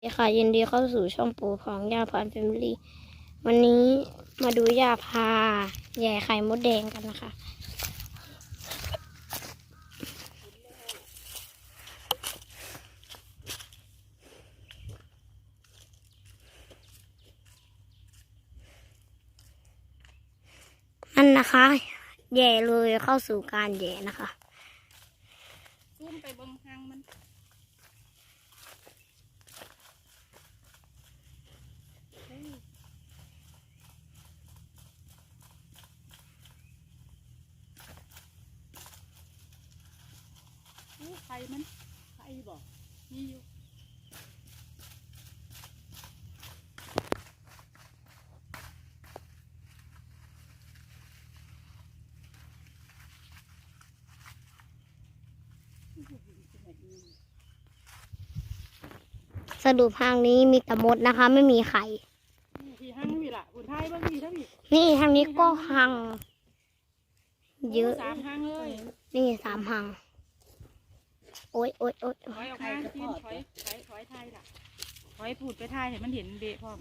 ดีค่ะยินดีเข้าสู่ช่องปูของยาพานแฟมิลี่วันนี้มาดูยาพาแย่ไข่มดแดงกันนะคะ นั่นนะคะ แย่เลยเข้าสู่การแย่นะคะ ซุ่มไปเบิ่งหางมันเฮ้ยอู้ไข่ มันไข่บอกมีอยู่อู้หูเป็นแบบนี้สรุปทางนี้มีแต่มดนะคะ ไม่มีไข่นี่ที่ห้างนี่ล่ะบุญไทยบ้างพี่ทั้งนี้นี่ทางนี้ก็หังเยอะสามห้างเลยนี่สามหัง โอ๊ยโอ๊ยโอ๊ยถอยออกมาจีนถอยถอยถอยไทยล่ะถอยพูดไปไทยเห็นมันเห็นเบะพร้อม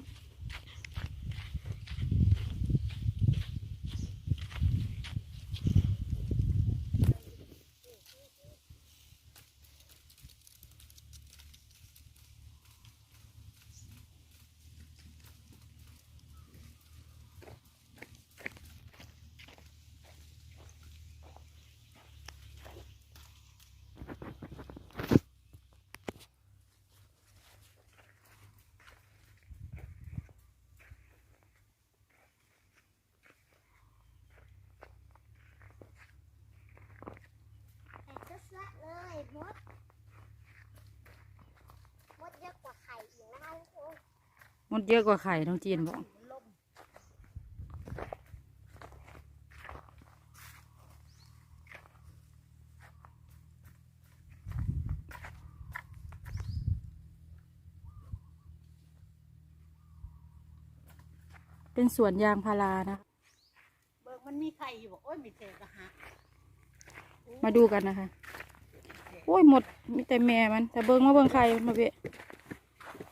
เลยมด มดเยอะกว่าไข่อีกนะคะทุกคน มันเยอะกว่าไข่น้องจีนบอกเป็นสวนยางพารานะ เบิกมันมีไข่อยู่บอกโอ้ยมีเศษกะฮะมาดูกันนะคะ โอ้ยหมดมีแต่แม่มัน แต่เบิ้งมาเบิ้งไข่มาเบะ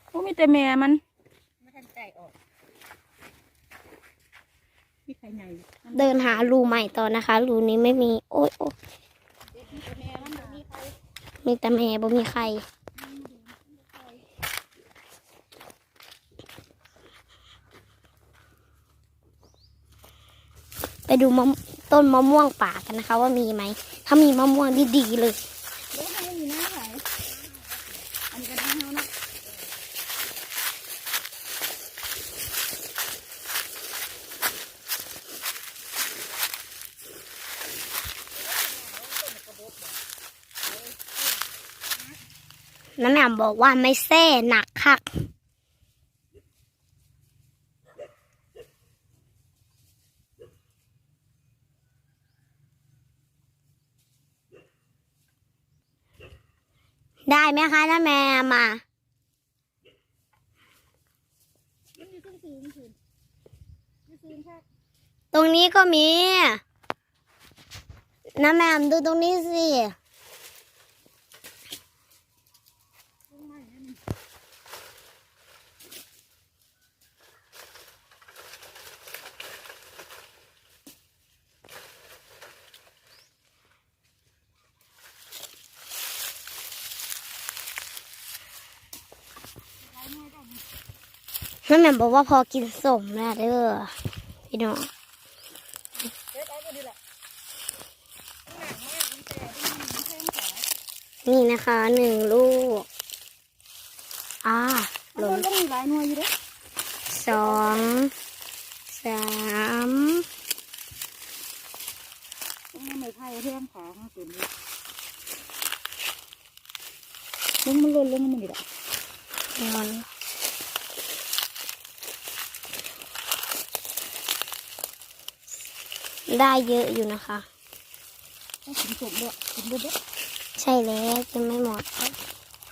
โอ้ยมีแต่แม่มัน ไม่ทันใจออก มีไข่ใหญ่เดินหารูใหม่ต่อนะคะ รูนี้ไม่มี โอ๊ยโอ๊ยมีแต่แม่บ่มีใครไปดูมะต้นมะม่วงป่ากันนะคะ ว่ามีไหม ถ้ามีมะม่วงดีๆเลย เดี๋ยวมันมีหน้าไข่อันนี้ก็ทางเฮานะ น้ำแหม่มบอกว่าไม่แซ่หนักคักได้ไหมคะน้าแม่มามันอยู่ตรงสูงสูงอยู่สูงค่ะตรงนี้ก็มีน้าแหม่มดูตรงนี้สิ ตรงไหนนั่นนี่ น้าแหม่บอกว่าพอกินสมแล้วเด้อพี่น้องนี่นะคะหนึ่งลูก อ่าหล่นนก็มีหลายหน่วยอยู่เด้อสองสามต้องมาไม่ไผ่แท่งขามาตุนลยมึงมันหล่นลงมันนี่และนอน ได้เยอะอยู่นะคะต้องกินสมด้วยกินเด้อใช่แล้วกินไม่หมด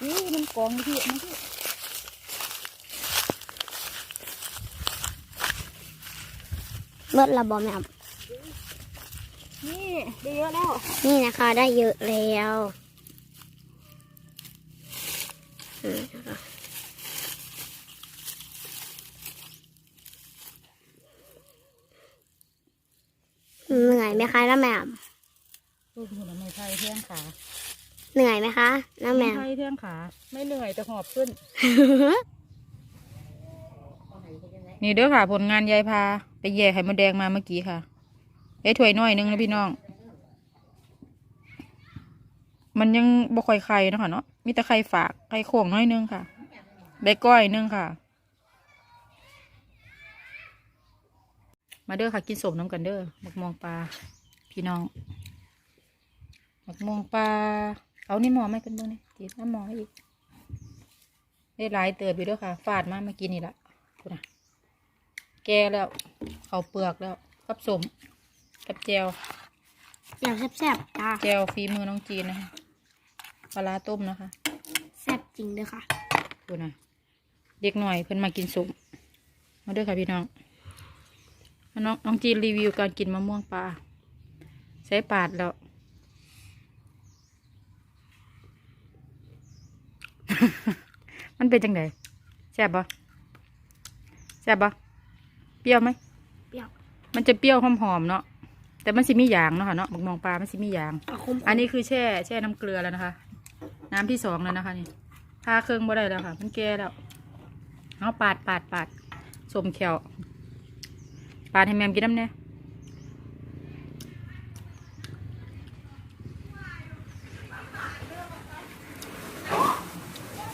นี่มันกองอยู่ที่มันที่เบิดระบอแมวนี่ได้เยอะแล้ว นี่นะคะได้เยอะแล้วอืมนะคะ ไหมคะน้าแหม่มลูกหุ่นไม่ใช่เที่ยงขาเหนื่อยไหมคะน้าแหไม่ม่ม ใช่เที่ยงขา ไม่เหนื่อยแต่หอบขึ้น นี่เด้อค่ะ ผลงานยายพา ไปแย่ไข่มดแดงมาเมื่อกี้ค่ะได้ถ้วยน้อยหนึงนะพี่น้อง มันยังบ่ค่อยไข่เนาะค่ะเนาะมีแต่ไข่ฝากไข่โข่งน้อยหนึงค่ะใบก้อยหนึงค่ะ มาเด้อค่ะกินสมน้ำกันเด้อหมกมองปลาพี่น้องหมกมองปลาเอานี่หมอไม่กันเบ้างนี่ตีน้ำหมอให้อีกได้หลายเติบอยู่เด้วยค่ะ ฟาดมาเมื่อกี้นี่ละคุณนะแกแล้วเอาเปลือกแล้วกับสมกับแจวเดี๋ยวแซ่บๆจ้าแจวฝีมือน้องจีนนะคะปลาร้าต้มนะคะแซ่บจริงเลยค่ะดูนะเด็กหน่อยเพิ่นมากินสุมมาเด้วยค่ะพี่น้องมา น้องน้องจีนรีวิวการกินมะม่วงปลาใช้ปาดแล้ว มันเป็นจังไดแซ่บปะแซ่บปะเปรี้ยวไหมเปรี้ยว มันจะเปรี้ยวหอมๆเนาะแต่มันสิมียางเนาะค่ะเนาะบักมองปลามันสิมียางเอาคมอันนี้คือแช่แช่น้ำเกลือแล้วนะคะ น้ำที่สองแล้วนะคะนี่ทาเครื่องบ่ได้แล้วค่ะ มันแก่แล้วเอาปาดปาดปาดสมแขว ปาดให้แมมกินน้ำเนี่ย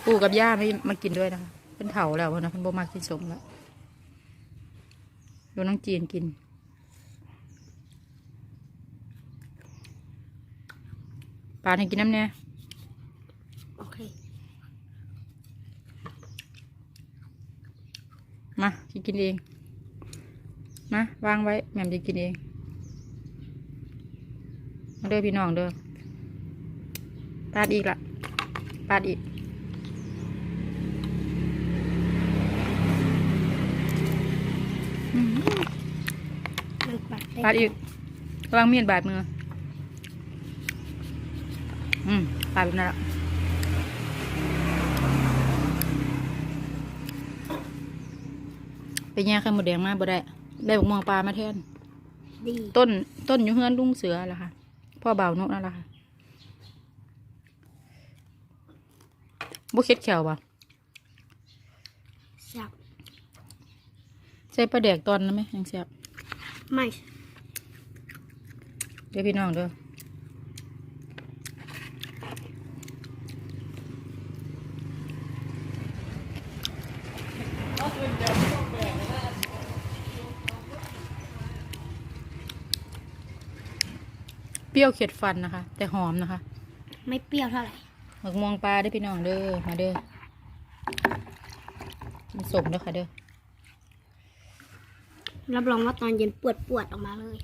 ปู่กับย่าไม่มากินด้วยนะคะเป็นเถาแล้วนะเพิ่นบ่มากินสมแล้วดูน้องจีนกินปาดให้กินน้ำเนี่ยโอเค มาสิกินเอง มาวางไว้แม่มจะกินเองมาเด้อพี่น้องเด้อปาดอีกละปาดอีกอื้อหือมันปัดได้ปาดอีกระวังเมียนบาดมือ อืมปาดแบบนั้นละไปแย่ไข่หมดแดงมาบ่ได้ ได้บกมองปลามาแทน ดีต้นต้นอยู่เฮือนลุงเสือล่ะค่ะ พ่อเบานุนั่นล่ะค่ะบุเค็ดแขวบ่แซ่บใส่ปลาแดกตอนนั้นไหมยังแซ่บไม่ เดี๋ยวพี่น้องเด้อ เปรี้ยวเข็ดฟันนะคะ แต่หอมนะคะ ไม่เปรี้ยวเท่าไหร่หมึกมวงปลาได้อพี่น้องเด้อมาเด้อกินสมเด้อค่ะเด้อรับรองว่าตอนเย็นปวดปวดๆออกมาเลย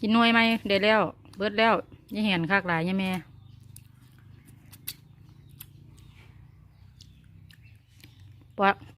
กินหน่วยไหมเด็ดแล้ว เบิดแล้วอย่าเห็นคักหลายอย่าแม่ปะ